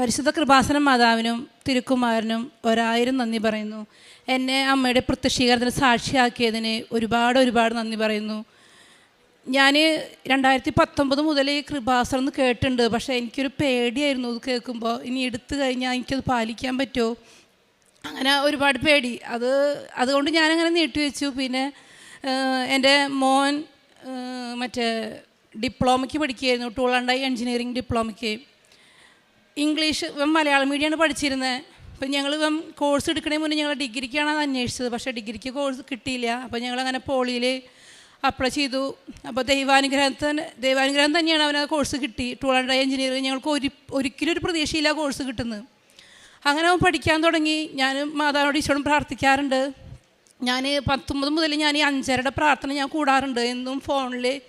പരിശുദ്ധ കൃപാസന മാതാവിനും തിരുക്കുമാരനും ഒരായിരം നന്ദി പറയുന്നു. എന്നെ അമ്മയുടെ പ്രത്യക്ഷീകരണത്തിന് സാക്ഷിയാക്കിയതിന് ഒരുപാട് ഒരുപാട് നന്ദി പറയുന്നു. ഞാൻ രണ്ടായിരത്തി പത്തൊമ്പത് മുതൽ ഈ കൃപാസനം എന്ന് കേട്ടിട്ടുണ്ട്. പക്ഷേ എനിക്കൊരു പേടിയായിരുന്നു അത് കേൾക്കുമ്പോൾ. ഇനി എടുത്തു കഴിഞ്ഞാൽ എനിക്കത് പാലിക്കാൻ പറ്റുമോ? അങ്ങനെ ഒരുപാട് പേടി. അത് അതുകൊണ്ട് ഞാനങ്ങനെ നീട്ടിവെച്ചു പിന്നെ എന്റെ മോൻ മറ്റേ ഡിപ്ലോമയ്ക്ക് പഠിക്കുകയായിരുന്നു. ടൂൾ ആൻഡ് എഞ്ചിനീയറിംഗ് ഡിപ്ലോമയ്ക്ക്. ഇംഗ്ലീഷ് ഇവൻ മലയാളം മീഡിയമാണ് പഠിച്ചിരുന്നത് അപ്പം ഞങ്ങൾ ഇവൻ കോഴ്സ് എടുക്കണേ മുന്നേ ഞങ്ങൾ ഡിഗ്രിക്കാണ് അന്വേഷിച്ചത്. പക്ഷേ ഡിഗ്രിക്ക് കോഴ്സ് കിട്ടിയില്ല. അപ്പോൾ ഞങ്ങൾ അങ്ങനെ പോളിയിൽ അപ്ലൈ ചെയ്തു. അപ്പോൾ ദൈവാനുഗ്രഹത്തിന് ദൈവാനുഗ്രഹം തന്നെയാണ് അവന് കോഴ്സ് കിട്ടി. ടൂൾ ആൻഡ് എഞ്ചിനീയറിംഗ് ഞങ്ങൾക്ക് ഒരു ഒരിക്കലും ഒരു പ്രതീക്ഷയില്ല കോഴ്സ് കിട്ടുന്നത് അങ്ങനെ അവൻ പഠിക്കാൻ തുടങ്ങി. ഞാൻ മാതാവിനോട് ഈശോടും പ്രാർത്ഥിക്കാറുണ്ട്. ഞാൻ പത്തൊമ്പത് മുതൽ ഞാൻ ഈ അഞ്ചരയുടെ പ്രാർത്ഥന ഞാൻ കൂടാറുണ്ട്. എന്നും ഫോണിൽ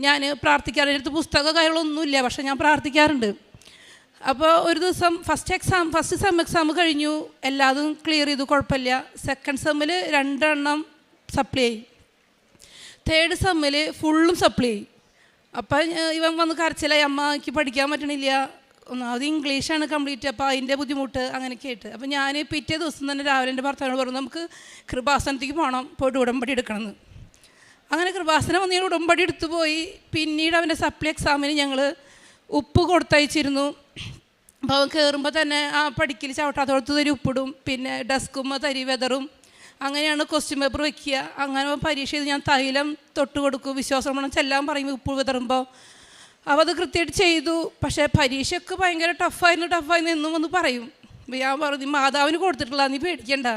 ഞാൻ പ്രാർത്ഥിക്കാറുണ്ട്. അടുത്ത് പുസ്തക കാര്യങ്ങളൊന്നുമില്ല പക്ഷേ ഞാൻ പ്രാർത്ഥിക്കാറുണ്ട്. അപ്പോൾ ഒരു ദിവസം first exam first sem exam കഴിഞ്ഞു. എല്ലാതും ക്ലിയർ ചെയ്തു കുഴപ്പമില്ല. സെക്കൻഡ് സെമ്മിൽ രണ്ടെണ്ണം സപ്ലൈ ആയി. തേർഡ് സെമ്മിൽ ഫുള്ളും സപ്ലൈ ആയി. അപ്പം ഇവൻ വന്ന് കരച്ചിലായി. അമ്മ എനിക്ക് പഠിക്കാൻ പറ്റണില്ല. ഒന്നാമത് ഇംഗ്ലീഷാണ് കംപ്ലീറ്റ് അപ്പോൾ അതിന്റെ ബുദ്ധിമുട്ട് അങ്ങനെയൊക്കെ ആയിട്ട് അപ്പോൾ ഞാൻ പിറ്റേ ദിവസം തന്നെ രാവിലെ എന്റെ ഭർത്താവിനോട് പറഞ്ഞു നമുക്ക് കൃപാസനത്തേക്ക് പോകണം പോയിട്ട് ഉടമ്പടി എടുക്കണമെന്ന്. അങ്ങനെ കൃപാസനം വന്ന് ഉടമ്പടി എടുത്തു പോയി. പിന്നീട് അവന്റെ സപ്ലൈ എക്സാമിന് ഞങ്ങൾ ഉപ്പ് കൊടുത്തയച്ചിരുന്നു. അപ്പോൾ അവൻ കയറുമ്പോൾ തന്നെ ആ പഠിക്കൽ ചവിട്ടാത്തോടത്ത് തരി ഉപ്പിടും പിന്നെ ഡെസ്കുമ്പോൾ തരി വെതറും. അങ്ങനെയാണ് ക്വസ്റ്റ്യൻ പേപ്പർ വെക്കുക. അങ്ങനെ പരീക്ഷ ചെയ്ത് ഞാൻ തൈലം തൊട്ട് കൊടുക്കും വിശ്വാസമണം ചെല്ലാൻ പറയും ഉപ്പ് വിതറുമ്പോൾ അപ്പോൾ അത് കൃത്യമായിട്ട് ചെയ്തു. പക്ഷേ പരീക്ഷയൊക്കെ ഭയങ്കര ടഫായിരുന്നു ടഫായിരുന്നു എന്നും ഒന്ന് പറയും. ഞാൻ പറഞ്ഞു മാതാവിന് കൊടുത്തിട്ടില്ല നീ പേടിക്കണ്ട.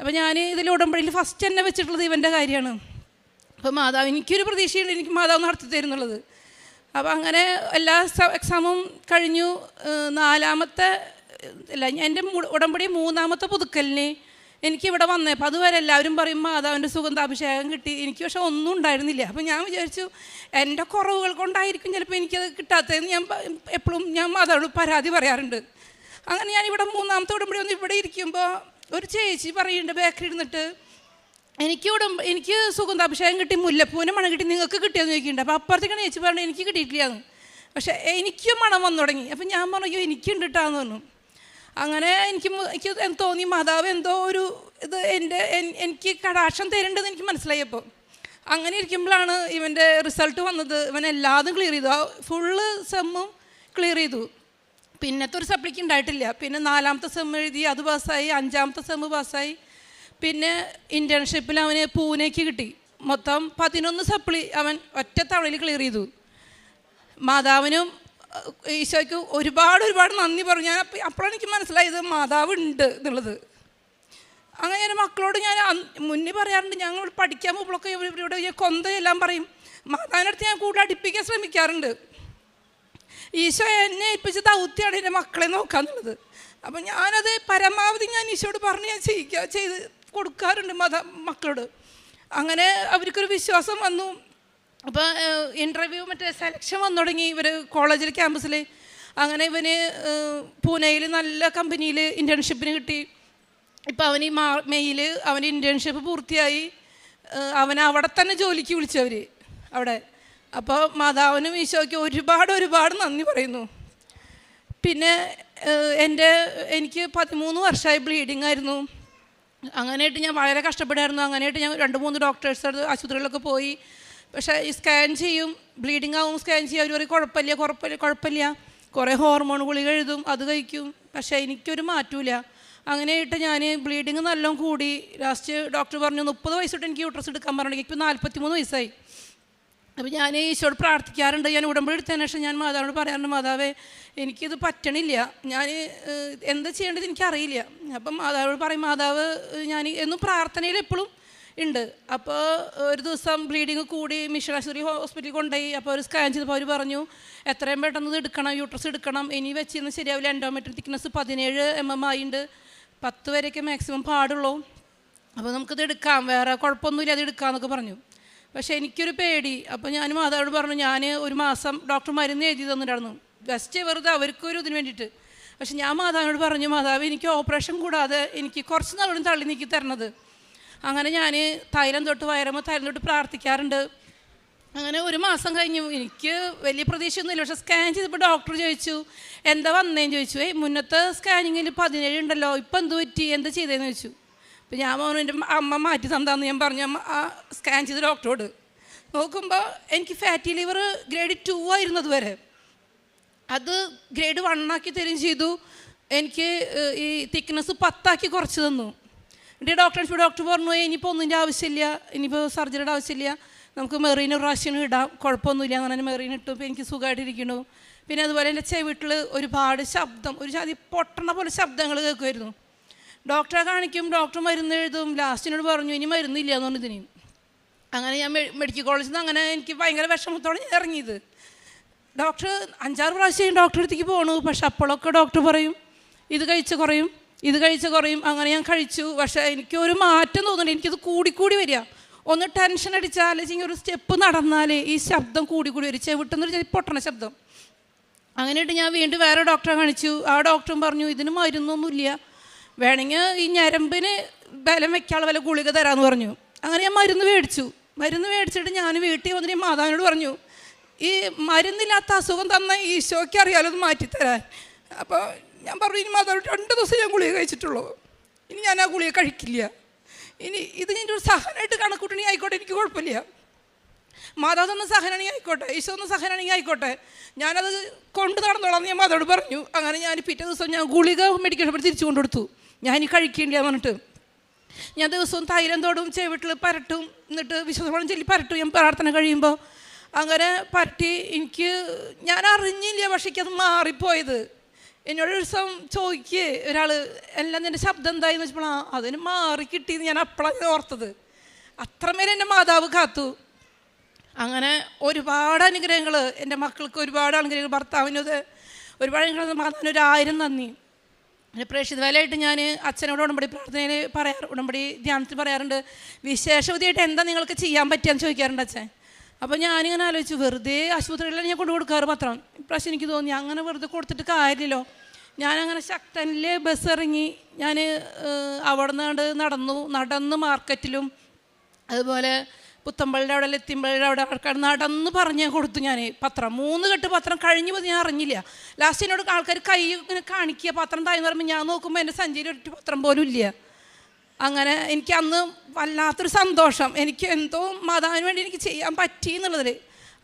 അപ്പോൾ ഞാൻ ഇതിൽ ഉടമ്പടിയിൽ ഫസ്റ്റ് തന്നെ വെച്ചിട്ടുള്ളത് ഇവന്റെ കാര്യമാണ്. അപ്പോൾ മാതാവ് എനിക്കൊരു പ്രതീക്ഷയുണ്ട് എനിക്ക് മാതാവ് നടത്തി തരുന്നുള്ളത് അപ്പോൾ അങ്ങനെ എല്ലാ എക്സാമും കഴിഞ്ഞു. നാലാമത്തെ അല്ല എന്റെ ഉടമ്പടി മൂന്നാമത്തെ പുതുക്കലിന് എനിക്ക് ഇവിടെ വന്നേ. അപ്പം അതുവരെ എല്ലാവരും പറയും മാതാവിന്റെ സുഗന്ധാഭിഷേകം കിട്ടി. എനിക്ക് പക്ഷെ ഒന്നും ഉണ്ടായിരുന്നില്ല. അപ്പോൾ ഞാൻ വിചാരിച്ചു എന്റെ കുറവുകൾ കൊണ്ടായിരിക്കും ചിലപ്പോൾ എനിക്കത് കിട്ടാത്തതെന്ന് ഞാൻ എപ്പോഴും ഞാൻ മാതാവിനോട് പരാതി പറയാറുണ്ട്. അങ്ങനെ ഞാൻ ഇവിടെ മൂന്നാമത്തെ ഉടമ്പടി ഒന്ന് ഇവിടെ ഇരിക്കുമ്പോൾ ഒരു ചേച്ചി പറയുന്നുണ്ട് ബേക്കറി ഇരുന്നിട്ട് എനിക്ക് ഇവിടെ എനിക്ക് സുഗന്ധാഭിഷേകം കിട്ടി മുല്ലപ്പൂവിന് മണം കിട്ടി നിങ്ങൾക്ക് കിട്ടിയെന്ന് ചോദിക്കുന്നുണ്ട്. അപ്പോൾ അപ്പുറത്തേക്കാണ് ചേച്ചി പറഞ്ഞു എനിക്ക് കിട്ടിയിട്ടില്ലാന്ന്. പക്ഷേ എനിക്കും മണം വന്നു തുടങ്ങി. അപ്പം ഞാൻ പറഞ്ഞു "അയ്യോ, എനിക്കുണ്ട് കേട്ടാന്ന് പറഞ്ഞു. അങ്ങനെ എനിക്ക് എനിക്ക് തോന്നി മാതാവ് എന്തോ ഒരു ഇത് എന്റെ എനിക്ക് കടാക്ഷം തരേണ്ടത് എനിക്ക് മനസ്സിലായപ്പോൾ അങ്ങനെ ഇരിക്കുമ്പോഴാണ് ഇവന്റെ റിസൾട്ട് വന്നത്. ഇവൻ എല്ലാതും ക്ലിയർ ചെയ്തു. ആ ഫുള്ള് സെമ്മും ക്ലിയർ ചെയ്തു. പിന്നത്തെ ഒരു സപ്ലിക്ക് ഉണ്ടായിട്ടില്ല. പിന്നെ നാലാമത്തെ സെം എഴുതി അത് പാസ്സായി അഞ്ചാമത്തെ സെമ്മ് പാസ്സായി പിന്നെ ഇന്റേൺഷിപ്പിൽ അവന് പൂനെക്ക് കിട്ടി. മൊത്തം പതിനൊന്ന് സപ്ലി അവൻ ഒറ്റ തവണയിൽ ക്ലിയർ ചെയ്തു. മാതാവിനും ഈശോയ്ക്ക് ഒരുപാട് ഒരുപാട് നന്ദി പറഞ്ഞു. ഞാൻ അപ്പം അപ്പോഴാണ് എനിക്ക് മനസ്സിലായത് മാതാവ് ഉണ്ട് എന്നുള്ളത്. അങ്ങനെ ഞാൻ മക്കളോട് ഞാൻ മുന്നേ പറയാറുണ്ട് ഞങ്ങൾ പഠിക്കാൻ പോകുമ്പോഴൊക്കെ ഇവിടെ കൊന്തയെല്ലാം പറയും. മാതാവിനടുത്ത് ഞാൻ കൂടുതൽ അടുപ്പിക്കാൻ ശ്രമിക്കാറുണ്ട്. ഈശോ എന്നെ ഏൽപ്പിച്ച ദൗത്യമാണ് എന്റെ മക്കളെ നോക്കാന്നുള്ളത്. അപ്പം ഞാനത് പരമാവധി ഞാൻ ഈശോട് പറഞ്ഞ് ഞാൻ ചെയ്യിക്കുക ചെയ്ത് കൊടുക്കാറുണ്ട് മത മക്കളോട്. അങ്ങനെ അവർക്കൊരു വിശ്വാസം വന്നു. അപ്പോൾ ഇന്റർവ്യൂ മറ്റേ സെലക്ഷൻ വന്നു തുടങ്ങി ഇവർ കോളേജിൽ ക്യാമ്പസിൽ അങ്ങനെ ഇവന് പൂനെയിൽ നല്ല കമ്പനിയിൽ ഇന്റേൺഷിപ്പിന് കിട്ടി. ഇപ്പോൾ അവന് ഈ മാ മെയ്യിൽ അവന് ഇന്റേൺഷിപ്പ് പൂർത്തിയായി. അവൻ അവിടെ തന്നെ ജോലിക്ക് വിളിച്ചവർ അവിടെ. അപ്പോൾ മാതാവിനും ഈശോയ്ക്ക് ഒരുപാട് ഒരുപാട് നന്ദി പറയുന്നു. പിന്നെ എന്റെ എനിക്ക് പതിമൂന്ന് വർഷമായി ബ്ലീഡിംഗ് ആയിരുന്നു. അങ്ങനെയായിട്ട് ഞാൻ വളരെ കഷ്ടപ്പെടായിരുന്നു അങ്ങനെയായിട്ട് ഞാൻ രണ്ട് മൂന്ന് ഡോക്ടേഴ്സ് അടുത്ത് ആശുപത്രികളിലൊക്കെ പോയി. പക്ഷേ ഈ സ്കാൻ ചെയ്യും. ബ്ലീഡിങ് ആവും സ്കാൻ ചെയ്യും. അവർ പറയും കുഴപ്പമില്ല കുഴപ്പമില്ല കുഴപ്പമില്ല. കുറേ ഹോർമോൺ ഗുളിക എഴുതും അത് കഴിക്കും. പക്ഷേ എനിക്കൊരു മാറ്റമില്ല അങ്ങനെയായിട്ട് ഞാൻ ബ്ലീഡിങ് നല്ലോണം കൂടി. ലാസ്റ്റ് ഡോക്ടർ പറഞ്ഞു മുപ്പത് വയസ്സ് എനിക്ക് യൂട്രസ് എടുക്കാൻ പറഞ്ഞു ഇപ്പോൾ നാൽപ്പത്തി മൂന്ന് വയസ്സായി. അപ്പോൾ ഞാൻ ഈശോട് പ്രാർത്ഥിക്കാറുണ്ട്. ഞാൻ ഉടമ്പടിയെടുത്തതിന് ശേഷം ഞാൻ മാതാവിനോട് പറയാറുണ്ട് മാതാവേ എനിക്കിത് പറ്റണില്ല. ഞാൻ എന്താ ചെയ്യേണ്ടത് എനിക്കറിയില്ല. അപ്പം മാതാവിനോട് പറയും മാതാവ് ഞാൻ എന്നും പ്രാർത്ഥനയിൽ എപ്പോഴും ഉണ്ട്. അപ്പോൾ ഒരു ദിവസം ബ്ലീഡിങ് കൂടി മിഷൻ ആശുപത്രി ഹോസ്പിറ്റലിൽ കൊണ്ടുപോയി. അപ്പോൾ ഒരു സ്കാൻ ചെയ്തപ്പോൾ അവർ പറഞ്ഞു എത്രയും പെട്ടെന്ന് ഇത് എടുക്കണം. യൂട്രസ് എടുക്കണം. ഇനി വെച്ചിരുന്ന് ശരിയാവില്ല. എൻഡോമെട്രിക് തിക്നെസ് പതിനേഴ് എം എം ആയിണ്ട്. പത്ത് വരെയൊക്കെ മാക്സിമം പാടുള്ളൂ. അപ്പോൾ നമുക്കിത് എടുക്കാം. വേറെ കുഴപ്പമൊന്നുമില്ല. അത് എടുക്കാമെന്നൊക്കെ പറഞ്ഞു. പക്ഷേ എനിക്കൊരു പേടി. അപ്പോൾ ഞാൻ മാതാവോട് പറഞ്ഞു ഞാൻ ഒരു മാസം ഡോക്ടർ മരുന്ന് എഴുതി തന്നിട്ടായിരുന്നു ജസ്റ്റ് വെറുതെ അവർക്കൊരു ഇതിന് വേണ്ടിയിട്ട്. പക്ഷെ ഞാൻ മാതാവിനോട് പറഞ്ഞു മാതാവ് എനിക്ക് ഓപ്പറേഷൻ കൂടാതെ എനിക്ക് കുറച്ച് നാളും തള്ളി നീക്കി തരണത്. അങ്ങനെ ഞാൻ തൈലം തൊട്ട് വയറുമ്പോൾ തൈലം തൊട്ട് പ്രാർത്ഥിക്കാറുണ്ട്. അങ്ങനെ ഒരു മാസം കഴിഞ്ഞു. എനിക്ക് വലിയ പ്രതീക്ഷയൊന്നുമില്ല. പക്ഷേ സ്കാൻ ചെയ്തപ്പോൾ ഡോക്ടർ ചോദിച്ചു എന്താ വന്നേന്ന്? ചോദിച്ചു ഏയ് മുന്നത്തെ സ്കാനിങ്ങിൽ പതിനേഴ് ഉണ്ടല്ലോ. ഇപ്പം എന്ത് പറ്റി? എന്താ ചെയ്തതെന്ന് ചോദിച്ചു. അപ്പം ഞാൻ പറഞ്ഞു എന്റെ അമ്മ മാറ്റി തന്നാന്ന് ഞാൻ പറഞ്ഞു അമ്മ ആ സ്കാൻ ചെയ്ത ഡോക്ടറോട്. നോക്കുമ്പോൾ എനിക്ക് ഫാറ്റി ലിവർ ഗ്രേഡ് ടു ആയിരുന്നത് വരെ. അത് ഗ്രേഡ് വൺ ആക്കി തരികയും ചെയ്തു. എനിക്ക് ഈ തിക്നെസ് പത്താക്കി കുറച്ച് തന്നു. എന്റെ ഡോക്ടർ ഡോക്ടർ പറഞ്ഞു "ഏയ്, ഇനിയിപ്പോൾ ഒന്നിന്റെ ആവശ്യമില്ല. ഇനിയിപ്പോൾ സർജറിയുടെ ആവശ്യമില്ല. നമുക്ക് ഒരു പ്രാവശ്യം ഇടാം. കുഴപ്പമൊന്നുമില്ല. അങ്ങനെ മെറീൻ ഇട്ടു. ഇപ്പോൾ എനിക്ക് സുഖമായിട്ടിരിക്കണു പിന്നെ അതുപോലെ എന്റെ ചെവിട്ടിൽ ഒരുപാട് ശബ്ദം ഒരു ജാതി പൊട്ടണ പോലെ ശബ്ദങ്ങൾ കേൾക്കുമായിരുന്നു ഡോക്ടറെ കാണിക്കും ഡോക്ടർ മരുന്ന് എഴുതും ലാസ്റ്റിനോട് പറഞ്ഞു ഇനി മരുന്നില്ല എന്ന് പറഞ്ഞു അങ്ങനെ ഞാൻ മെഡിക്കൽ കോളേജിൽ നിന്ന് അങ്ങനെ എനിക്ക് ഭയങ്കര വിഷമത്തോടെ ഞാൻ ഇറങ്ങിയത്. ഡോക്ടർ അഞ്ചാറ് പ്രാവശ്യം ഡോക്ടറെ അടുത്തേക്ക് പോകണു പക്ഷെ അപ്പോഴൊക്കെ ഡോക്ടർ പറയും ഇത് കഴിച്ച് കുറയും ഇത് കഴിച്ച് കുറയും അങ്ങനെ ഞാൻ കഴിച്ചു. പക്ഷേ എനിക്ക് ഒരു മാറ്റം തോന്നുന്നുണ്ട് എനിക്കിത് കൂടിക്കൂടി വരിക. ഒന്ന് ടെൻഷൻ അടിച്ചാൽ അല്ലെങ്കിൽ ഒരു സ്റ്റെപ്പ് നടന്നാൽ ഈ ശബ്ദം കൂടിക്കൂടി വരും. ചെവിട്ടെന്നൊരു പൊട്ടണ ശബ്ദം. അങ്ങനെയിട്ട് ഞാൻ വീണ്ടും വേറെ ഡോക്ടറെ കാണിച്ചു. ആ ഡോക്ടറും പറഞ്ഞു ഇതിന് മരുന്നൊന്നുമില്ല. വേണമെങ്കിൽ ഈ ഞരമ്പിന് ബലം വെക്കാനുള്ള വല്ല ഗുളിക തരാമെന്ന് പറഞ്ഞു. അങ്ങനെ ഞാൻ മരുന്ന് മേടിച്ചു. മരുന്ന് മേടിച്ചിട്ട് ഞാൻ വീട്ടിൽ വന്നിട്ട് മാതാവിനോട് പറഞ്ഞു ഈ മരുന്നില്ലാത്ത അസുഖം തന്ന ഈശോയ്ക്ക് അറിയാലോ അത് മാറ്റിത്തരാൻ. അപ്പോൾ ഞാൻ പറഞ്ഞു ഇനി മാതാവിനോട് രണ്ട് ദിവസം ഞാൻ ഗുളിക കഴിച്ചിട്ടുള്ളൂ. ഇനി ഞാൻ ആ ഗുളിക കഴിക്കില്ല. ഇനി ഇത് ഞാൻ ഒരു സഹനമായിട്ട് കണക്കൂട്ടണി ആയിക്കോട്ടെ എനിക്ക് കുഴപ്പമില്ല. മാതാവ് തന്ന സഹനാണെങ്കിൽ ആയിക്കോട്ടെ ഈശോ തന്ന സഹനാണെങ്കിൽ ആയിക്കോട്ടെ. ഞാനത് കൊണ്ട് നടന്നോളാം എന്ന് ഞാൻ മാതാവോട് പറഞ്ഞു. അങ്ങനെ ഞാൻ പിറ്റേ ദിവസം ഞാൻ ഗുളിക മെഡിക്കൽ ഷോപ്പിൽ തിരിച്ചു കൊണ്ടു കൊടുത്തു ഞാൻ ഇനി കഴിക്കേണ്ടി പറഞ്ഞിട്ട് ഞാൻ ദിവസവും തൈരം തോടും ചെവിട്ടിൽ പരട്ടും എന്നിട്ട് വിശ്വസോളം ചൊല്ലി പരട്ടും. ഞാൻ പ്രാർത്ഥന കഴിയുമ്പോൾ അങ്ങനെ പരട്ടി എനിക്ക് ഞാൻ അറിഞ്ഞില്ല പക്ഷേ എനിക്കത് മാറിപ്പോയത്. എന്നോട് ഒരു ദിവസം ചോദിക്കേ ഒരാൾ എല്ലാം നിന്റെ ശബ്ദം എന്തായെന്ന് വെച്ചപ്പോൾ അതിന് മാറി കിട്ടിയെന്ന് ഞാൻ അപ്പോഴാണ് ഓർത്തത്. അത്രമേൽ എന്റെ മാതാവ് കാത്തു. അങ്ങനെ ഒരുപാട് അനുഗ്രഹങ്ങൾ എന്റെ മക്കൾക്ക് ഒരുപാട് അനുഗ്രഹങ്ങൾ ഭർത്താവിനത് ഒരുപാട് അനുഗ്രഹങ്ങൾ മാതാവിന് ഒരായിരം നന്ദി. പിന്നെ പ്രേക്ഷിത വേലയായിട്ട് ഞാൻ അച്ഛനോട് ഉടമ്പടി പ്രാർത്ഥനയിൽ പറയാറ് ഉടമ്പടി ധ്യാനത്തിൽ പറയാറുണ്ട് വിശേഷവതിയായിട്ട് എന്താ നിങ്ങൾക്ക് ചെയ്യാൻ പറ്റുകയെന്ന് ചോദിക്കാറുണ്ട് അച്ഛൻ. അപ്പോൾ ഞാനിങ്ങനെ ആലോചിച്ചു വെറുതെ ആശുപത്രികളിലാണ് ഞാൻ കൊണ്ടു കൊടുക്കാറ് പത്രം? ഇപ്രാവശ്യം എനിക്ക് തോന്നി അങ്ങനെ വെറുതെ കൊടുത്തിട്ട് കാര്യമില്ലല്ലോ. ഞാനങ്ങനെ ശക്തനിൽ ബസ് ഇറങ്ങി ഞാൻ അവിടെ നിന്ന് നടന്നു നടന്ന് മാർക്കറ്റിലും അതുപോലെ പുത്തമ്പള്ളിയുടെ അവിടെ എത്തിമ്പളുടെ അവിടെ നടന്ന് പറഞ്ഞ് കൊടുത്തു ഞാൻ പത്രം മൂന്ന് കെട്ട് പത്രം കഴിഞ്ഞു പോയി ഞാൻ അറിഞ്ഞില്ല. ലാസ്റ്റ് എന്നോട് ആൾക്കാർ കൈ ഇങ്ങനെ കാണിക്കുക പത്രം തായെന്ന് പറയുമ്പോൾ ഞാൻ നോക്കുമ്പോൾ എന്റെ സഞ്ചിയിൽ ഒരു പത്രം പോലും ഇല്ല. അങ്ങനെ എനിക്ക് അന്ന് വല്ലാത്തൊരു സന്തോഷം. എനിക്ക് എന്തോ മാതാവിന് വേണ്ടി എനിക്ക് ചെയ്യാൻ പറ്റി എന്നുള്ളതിൽ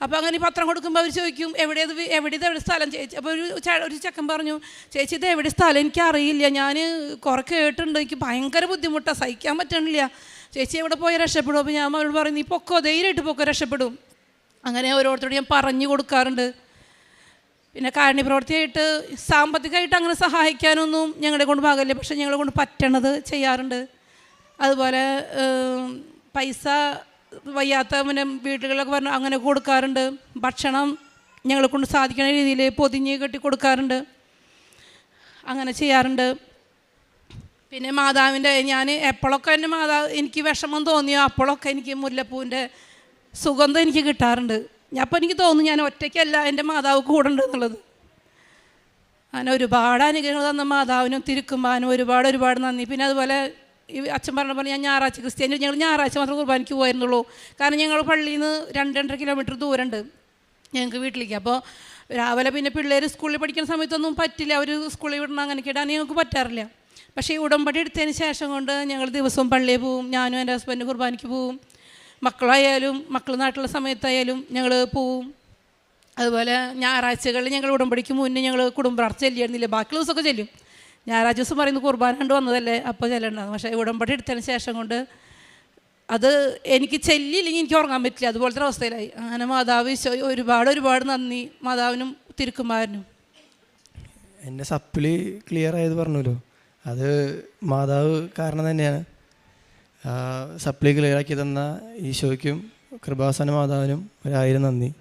അപ്പോൾ അങ്ങനെ ഈ പത്രം കൊടുക്കുമ്പോൾ അവർ ചോദിക്കും എവിടെ എവിടെ ഇത് എവിടെ സ്ഥലം? ചേച്ചി അപ്പോൾ ഒരു ഒരു ചക്കൻ പറഞ്ഞു ചേച്ചി ഇത് എവിടെ സ്ഥലം? എനിക്കറിയില്ല. ഞാൻ കുറേ കേട്ടിട്ടുണ്ട്. എനിക്ക് ഭയങ്കര ബുദ്ധിമുട്ടാണ് സഹിക്കാൻ പറ്റണില്ല. ചേച്ചി എവിടെ പോയി രക്ഷപ്പെടും? അപ്പോൾ ഞാൻ അവരോട് പറയും നീ പൊക്കോ ധൈര്യമായിട്ട് പൊക്കോ രക്ഷപ്പെടും. അങ്ങനെ ഓരോരുത്തരോട് ഞാൻ പറഞ്ഞു കൊടുക്കാറുണ്ട്. പിന്നെ കാരണി പ്രവൃത്തിയായിട്ട് സാമ്പത്തികമായിട്ട് അങ്ങനെ സഹായിക്കാനൊന്നും ഞങ്ങളെ കൊണ്ട് പാകില്ല പക്ഷേ ഞങ്ങളെ കൊണ്ട് പറ്റണത് ചെയ്യാറുണ്ട്. അതുപോലെ പൈസ വയ്യാത്ത പിന്നെ വീടുകളിലൊക്കെ പറഞ്ഞു അങ്ങനെ കൊടുക്കാറുണ്ട്. ഭക്ഷണം ഞങ്ങളെ കൊണ്ട് സാധിക്കുന്ന രീതിയിൽ പൊതിഞ്ഞ് കെട്ടി കൊടുക്കാറുണ്ട്. അങ്ങനെ ചെയ്യാറുണ്ട്. പിന്നെ മാതാവിന്റെ ഞാൻ എപ്പോഴൊക്കെ എന്റെ മാതാവ് എനിക്ക് വിഷമം തോന്നിയോ അപ്പോഴൊക്കെ എനിക്ക് മുല്ലപ്പൂവിന്റെ സുഗന്ധം എനിക്ക് കിട്ടാറുണ്ട്. ഞാൻ അപ്പോൾ എനിക്ക് തോന്നുന്നു ഞാൻ ഒറ്റയ്ക്കല്ല എന്റെ മാതാവ് കൂടെ ഉണ്ട് എന്നുള്ളത്. അങ്ങനെ ഒരുപാട് അനുഗ്രഹങ്ങൾ തന്ന മാതാവിനും തിരുക്കുമ്പാനും ഒരുപാട് ഒരുപാട് നന്ദി. പിന്നെ അതുപോലെ ഈ അച്ഛൻ പറഞ്ഞ പോലെ ഞാൻ ഞായറാഴ്ച ക്രിസ്ത്യാനി ഞങ്ങൾ ഞായറാഴ്ച മാത്രം കുർബാനയ്ക്ക് പോയിരുന്നുള്ളൂ. കാരണം ഞങ്ങൾ പള്ളിയിൽ നിന്ന് രണ്ട് രണ്ടര കിലോമീറ്റർ ദൂരമുണ്ട് ഞങ്ങൾക്ക് വീട്ടിലേക്ക്. അപ്പോൾ രാവിലെ പിന്നെ പിള്ളേർ സ്കൂളിൽ പഠിക്കുന്ന സമയത്തൊന്നും പറ്റില്ല. അവർ സ്കൂളിൽ വിടണം അങ്ങനെ ഇടാൻ ഞങ്ങൾക്ക് പറ്റാറില്ല. പക്ഷേ ഈ ഉടമ്പടി എടുത്തതിന് ശേഷം കൊണ്ട് ഞങ്ങൾ ദിവസവും പള്ളിയിൽ പോവും ഞാനും എന്റെ ഹസ്ബൻഡ് കുർബാനയ്ക്ക് പോവും. മക്കളായാലും മക്കൾ നാട്ടിലുള്ള സമയത്തായാലും ഞങ്ങൾ പോവും. അതുപോലെ ഞായറാഴ്ചകളിൽ ഞങ്ങൾ ഉടമ്പടിക്ക് മുന്നേ ഞങ്ങൾ കുടുംബ പ്രാർത്ഥന ചെല്ലിയിരുന്നില്ല ബാക്കി ദിവസമൊക്കെ ചെല്ലും. ഞായറാഴ്ച ദിവസം പറയുന്നത് കുർബാന കണ്ട് വന്നതല്ലേ? അപ്പോൾ ചെല്ലണ്ടാകും പക്ഷേ ഉടമ്പടി എടുത്തതിന് ശേഷം കൊണ്ട് അത് എനിക്ക് ചെല്ലിയില്ലെങ്കിൽ എനിക്ക് ഉറങ്ങാൻ പറ്റില്ല. അതുപോലത്തെ അവസ്ഥയിലായി. അങ്ങനെ മാതാവ് ഒരുപാട് ഒരുപാട് നന്ദി. മാതാവിനും തിരുക്കുമാരനും. എന്റെ സപ്ലി ക്ലിയർ ആയത് പറഞ്ഞല്ലോ. അത് മാതാവ് കാരണം തന്നെയാണ്. സപ്ലി ക്ലിയർ ആക്കി തന്ന ഈശോയ്ക്കും കൃപാസന മാതാവിനും ഒരായിരം നന്ദി.